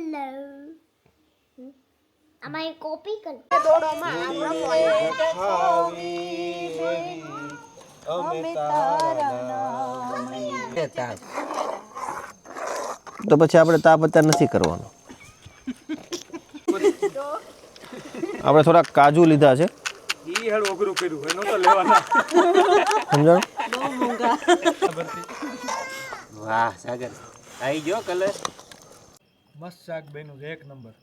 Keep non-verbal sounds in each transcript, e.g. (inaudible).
Hello અમારી copy કર તો પછી આપણે તાપ અત્યારે નથી કરવાનો. આપણે થોડાક કાજુ લીધા છે. સમજાણું? વાહ સાગર. આવી ગયો કલર મસ્ત શાક બન્યું છે. એક નંબર.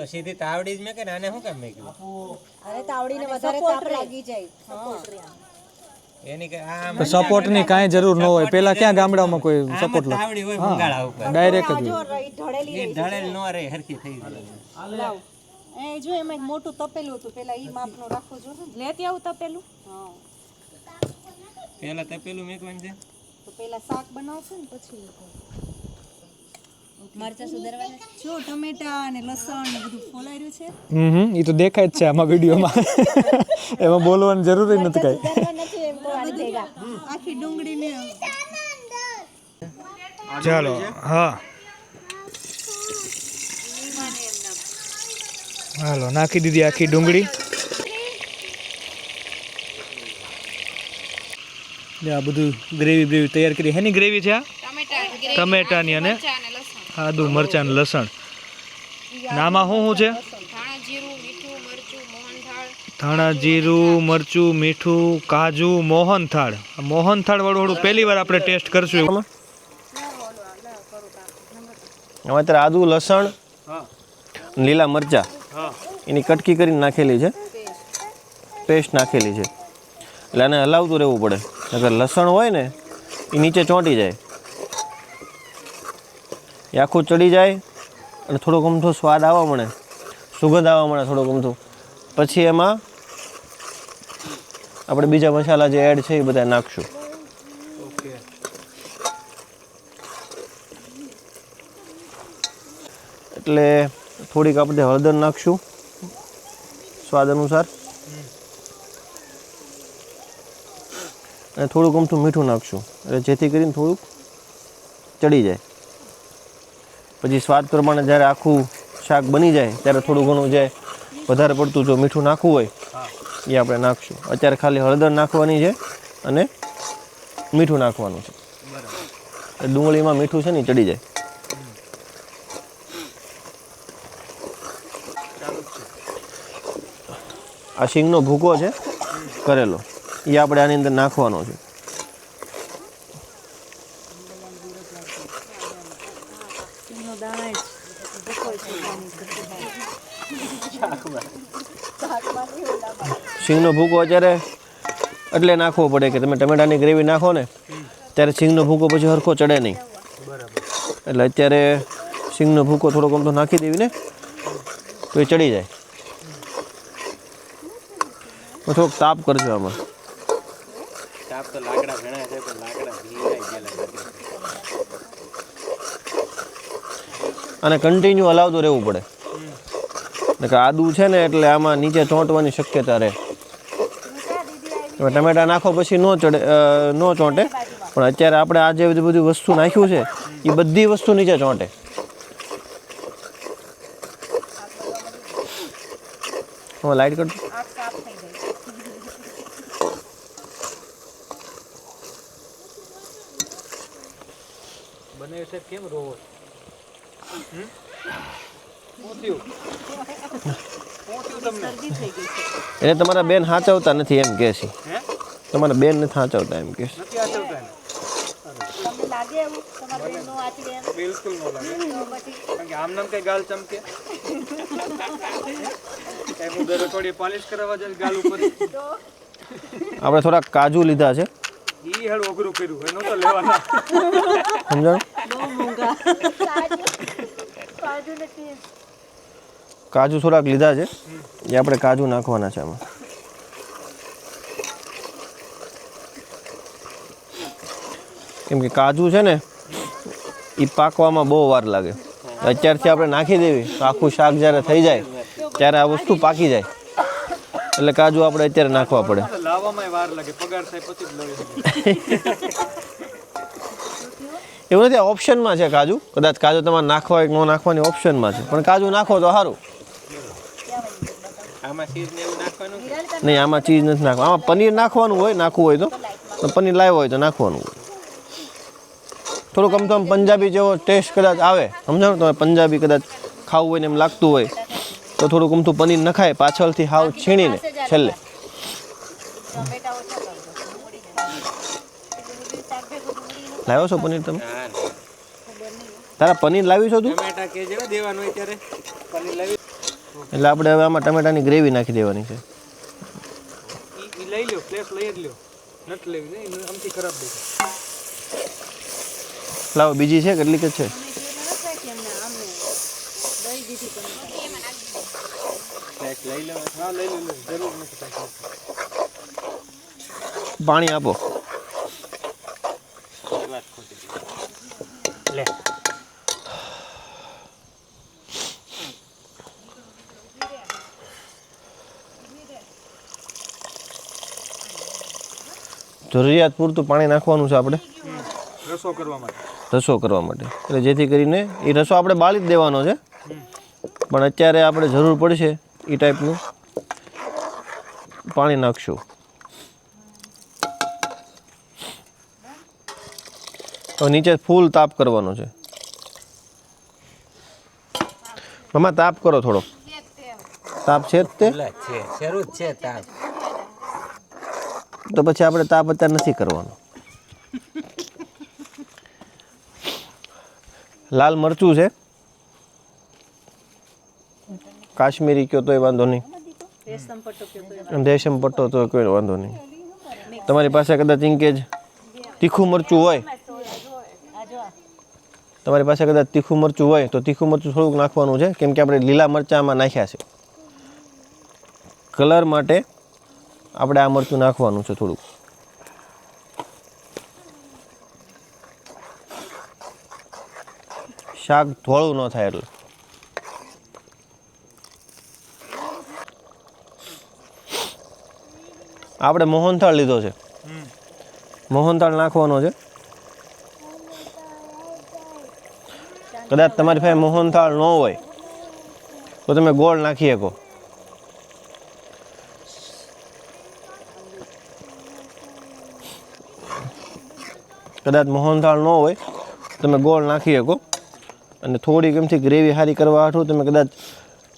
તો સીધી તાવડી જ મેં કે આને શું કામ મેં અરે તાવડીને વધારે તાપ લાગી જાય. એની કે આ તો સપોર્ટની કાંઈ જરૂર ન હોય. પેલા ક્યાં ગામડામાં કોઈ સપોર્ટ લાગે તાવડી હોય ભંગાળા ઉપર. ડાયરેક્ટ જ ઢળેલી ન રહે હરખી થઈ ગઈ એ જો એમાં એક મોટું તપેલું હતું. પેલા ઈ માપનું રાખો જો. ને લેતી આવું તપેલું? હા. પેલા તપેલું મેકવાનું છે? તો પેલા શાક બનાવશું ને પછી મરચા સુધારવાના જો ટમેટા અને લસણ બધું ફોલાઈ છે. હમ હમ એ તો દેખાય જ છે આમાં વિડીયોમાં. એમાં બોલવાની જરૂર નથી કાંઈ. આખી ડુંગળીને ચાલો હા. હાલો નાખી દીધી આખી ડુંગળી. ને આ બધું ગ્રેવી બ્રેવી તૈયાર કરી. હેની ગ્રેવી છે આ? ટમેટાની અને? આદુ મરચાં લસણ. નામાં શું શું છે? ધાણા જીરું મરચું મીઠું કાજુ મોહનથાળ. આ મોહનથાળ વાળું થોડું પહેલી વાર આપણે ટેસ્ટ કરશું હવે અત્યારે આદુ લસણ લીલા મરચા. એની કટકી કરીને નાખેલી છે. પેસ્ટ નાખેલી છે. એટલે આને હલાવતું રહેવું પડે. નકર લસણ હોય ને એ નીચે ચોંટી જાય. એ આખું ચડી જાય અને થોડોક અમથો સ્વાદ આવવા મળે. સુગંધ આવવા મળે થોડોક અમથો. પછી એમાં આપણે બીજા મસાલા જે એડ છે એ બધા નાખશું. એટલે થોડીક આપણે હળદર નાખશું સ્વાદ અનુસાર. અને થોડુંક અમથું મીઠું નાખશું. એટલે જેથી કરીને થોડુંક ચડી જાય. પછી સ્વાદ પ્રમાણે જ્યારે આખું શાક બની જાય, ત્યારે થોડું ઘણું જે વધારે પડતું જો મીઠું નાખવું હોય, એ આપણે નાખશું. અત્યારે ખાલી હળદર નાખવાની છે અને મીઠું નાખવાનું છે. ડુંગળીમાં મીઠું છે ને ચડી જાય. આ શીંગનો ભૂકો છે કરેલો. એ આપણે આની અંદર નાખવાનો છે. શીંગનો ભૂકો અત્યારે એટલે નાખવો પડે કે તમે ટમેટાની ગ્રેવી નાખો ને ત્યારે સિંગનો ભૂકો પછી હરખો ચડે નહીં. એટલે અત્યારે સિંગનો ભૂકો થોડોક આમ તો નાખી દેવી ને તો એ ચડી જાય. થોડોક તાપ કરજો આમાં. તાપ તો લાકડા ઘણા છે પણ લાકડા ભીલાઈ ગયેલા લાગે. અને કન્ટિન્યુ હલાવતું રહેવું પડે. કે આદુ છે ને એટલે આમાં નીચે ચોંટવાની શક્યતા રહે. ટમેટા નાખો પછી ન ચડે અ, ન ચોંટે. પણ અત્યારે આપણે આ જે બધી બધી વસ્તુ નાખ્યું છે એ બધી વસ્તુ નીચે ચોંટે. હવે લાઈટ કરતો આંખ સાફ થઈ જાય બને છે કેમ રોવો? એટલે તમારા બેન સાચવતા નથી એમ કે છે. તમારા બેન નથી સાચવતા એમ બિલકુલ કે આમ નામ કઈ ગાલ ચમકે (laughs) આપણે થોડાક કાજુ લીધા છે. સમજણ? કાજુ થોડાક લીધા છે. એ આપણે કાજુ નાખવાના છે આમાં. કેમ કે કાજુ છે ને એ પાકવામાં બહુ વાર લાગે. અત્યારથી આપણે નાખી દેવી તો આખું શાક જ્યારે થઈ જાય ત્યારે આ વસ્તુ પાકી જાય. એટલે કાજુ આપણે અત્યારે નાખવા પડે. લાવવામાં વાર લાગે પગાર થાય પછી જ લઈ શકીએ. એવું નથી ઓપ્શનમાં છે કાજુ. કદાચ કાજુ તમારે નાખવા કે ન નાખવાની ઓપ્શનમાં છે. પણ કાજુ નાખો તો સારું આમાં ચીઝ ને એવું નાખવાનું નહીં આમાં ચીઝ નથી નાખવા આમાં પનીર નાખવાનું હોય નાખવું હોય તો. પનીર લાવ્યો હોય તો નાખવાનું હોય. થોડુંક આમ તો આમ પંજાબી જેવો ટેસ્ટ કદાચ આવે. સમજાણું તમે? પંજાબી કદાચ ખાવું હોય ને એમ લાગતું હોય તો થોડુંક અમથું પનીર નખાય પાછળથી હાવ છીણીને છેલ્લે. લાવ્યો છો પનીર તમે? તારા પનીર લાવી છો તું? દેવાનું હોય ત્યારે. પનીર લાવી એટલે આપણે હવે આમાં ટમેટાની ગ્રેવી નાખી દેવાની છે. ઈ ઈ લઈ લ્યો પ્લેસ લઈ જ લ્યો. નટ લેવી નહીં આમથી ખરાબ દેખાય. લાવો બીજી છે કેટલીક જ છે? પાણી જે ન રાખી એમને આમને દઈ દીધી તમે સ્લાઈસ લઈ લો હા લઈ લો લઈ લો. જરૂર નથી કાંઈ. પાણી આપો એ વાત ખોટી લે જરૂરિયાત પૂરતું પાણી નાખવાનું છે આપણે. રસો કરવા માટે. રસો કરવા માટે. એટલે જેથી કરીને એ રસો આપણે બાળી જ દેવાનો છે. પણ અત્યારે આપણે જરૂર પડશે એ ટાઈપનું પાણી નાખશું. તો નીચે ફૂલ તાપ કરવાનો છે. મમ્મા તાપ કરો થોડો. તાપ છે તે? છે શરૂ છે તાપ. તો પછી આપણે તાપ અત્યારે નથી કરવાનો. લાલ મરચું છે. કાશ્મીરી કયો તોય વાંધો નહીં. રેશમ પટ્ટો તો કોઈ વાંધો નહીં. તમારી પાસે કદાચ ઇન્કેજ તીખું મરચું હોય. તમારી પાસે કદાચ તીખું મરચું હોય તો તીખું મરચું થોડુંક નાખવાનું છે. કેમ કે આપણે લીલા મરચાંમાં નાખ્યા છે. કલર માટે આપણે આ મરચું નાખવાનું છે થોડુંક. શાક ધોળું ન થાય એટલે. આપણે મોહનથાળ લીધો છે. મોહનથાળ નાખવાનો છે. કદાચ તમારી પાસે મોહનથાળ ન હોય, તો તમે ગોળ નાખી શકો. કદાચ મોહનથાળ ન હોય, તમે ગોળ નાખી શકો. અને થોડીક એમથી ગ્રેવી સારી કરવા હાટું તમે કદાચ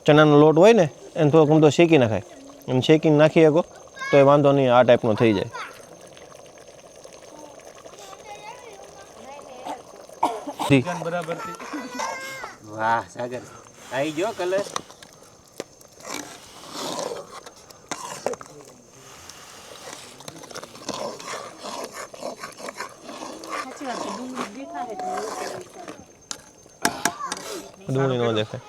ચણાનો લોટ હોય ને, એને થોડોક તો શેકી નાખાય. એમ શેકીને નાખી શકો, તો એ વાંધો નહીં, આ ટાઈપનો થઈ જાય. બરાબર વાહ, સાગર. આવી ગયો કલર ડુંગળી નો દેખાય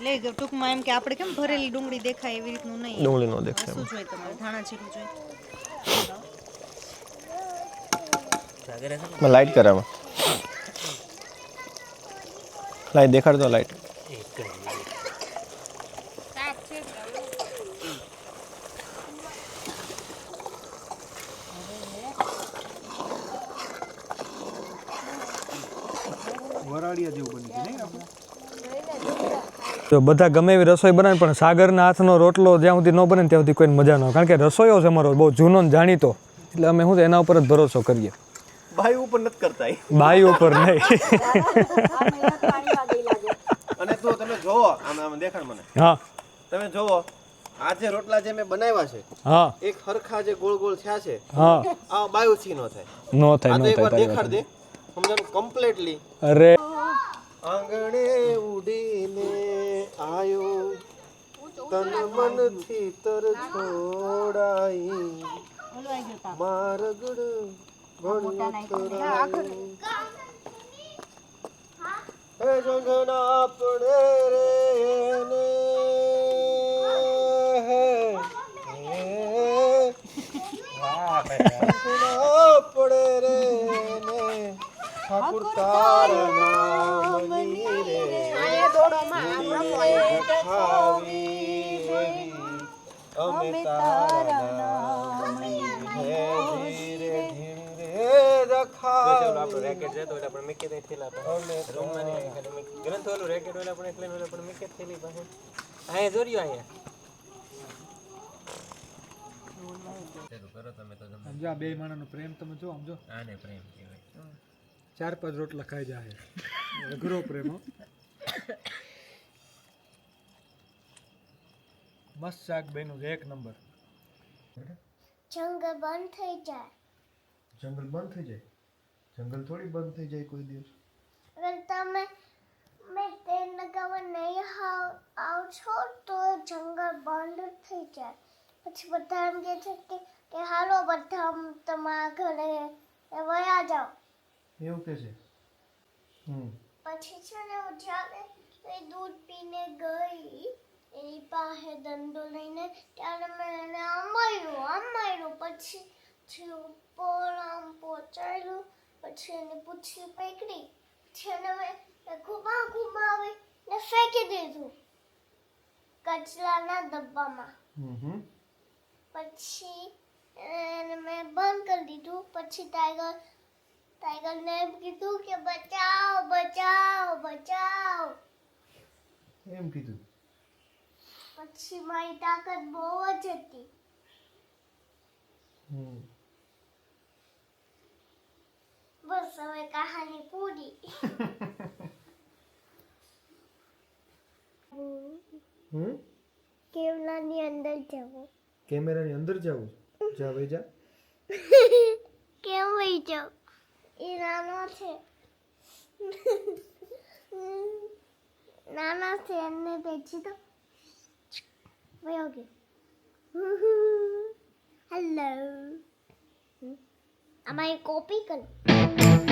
લે ટૂંકમાં એમ કે આપણે કેમ ભરેલી ડુંગળી દેખાય એવી રીતનું નહીં ડુંગળી નો દેખાય શું જોઈએ તમારે ધાણા જીરું જોઈએ લાઈટ કરાવા લાઈટ દેખાડ દો લાઈટ વરાળિયા જેવું બની ગયું નહીં આપણે તો બધા ગમે એવી રસોઈ બનાવે પણ સાગરના હાથનો રોટલો જ્યાં સુધી ન બને ત્યાં સુધી કોઈને મજા ન કારણ કે રસોઈઓ છે અમારો બહુ જૂનો ને જાણીતો. એટલે અમે શું એના ઉપર જ ભરોસો કરીએ. ભાઈ ઉપર નથી કરતા. બાઈ ઉપર નહીં. અને તો તમે જોવો આમ આમ દેખાડ મને. હા. તમે જોવો આ જે રોટલા જે મેં બનાવ્યા છે હા. એક હરખા જે ગોળ ગોળ થયા છે હા. આ બાયુથી નો થાય. નો થાય નો થાય દેખાડ દે. સમજાનું કમ્પ્લીટલી અરે. આંગણે ઉડીને આયો. તન મનથી તર છોડાઈ. મારગડ ભણતરાઈ હે જંગના આપણે રે એને હે. હે રે ને. ઠાકુર તારા આપણું રેકેટ જતો એટલે આપણે મૂકી દઈએ થેલા પાસે રૂમમાં નહીં ખાલી ગ્રંથ ઓલું રેકેટ ઓલા આપણે એટલે ઓલા પણ મૂકી જ થેલી પાસે. અહીંયા જોર્યું અહીંયા. સમજો આ બે માણસનો પ્રેમ તમે જો સમજો આને પ્રેમ કહેવાય. ચાર પાંચ રોટલા ખાઈ જાય. અઘરો પ્રેમ મસ્ત શાક બન્યું છે એક નંબર. જંગલ બંધ થઈ જાય. જંગલ બંધ થઈ જાય? જંગલ થોડી બંધ થઈ જાય કોઈ દિવસ. તમે મેં તેલ લગાવવા નહીં આવ- આવશો તો જંગલ બંધ થઈ જાય. પછી બધા એમ કહે છે કે કે હાલો બધા તમારા ઘરે વયા જાઓ. એવું કે છે. હમ. પછી છે ને હું જ્યારે એ દૂધ પીને ગઈ એની પાસે દંડો લઈને ત્યારે મેં એને આમ માર્યું આમ માર્યું પછી પછી ઉપર આમ પહોંચાડ્યું પછી એને પૂછી પકડી પછી એને મેં ઘુમા ઘુમાવી ને ફેંકી દીધું કચરાના ડબ્બામાં. પછી એને મેં બંધ કરી દીધું. પછી ટાઈગર ટાઈગરને એમ કીધું કે બચાવ બચાવ બચાવ. એમ કીધું. પછી મારી તાકાત બહુ જ હતી. હમ. બસ હવે કહાની પૂરી હમ કેવલાની અંદર જવું કેમેરાની અંદર જવું જા ભાઈ જા કેમ વહી જાવ એ નાનો છે નાના છે એને બેચી દો વયો ગયો હેલો એક કોપી કર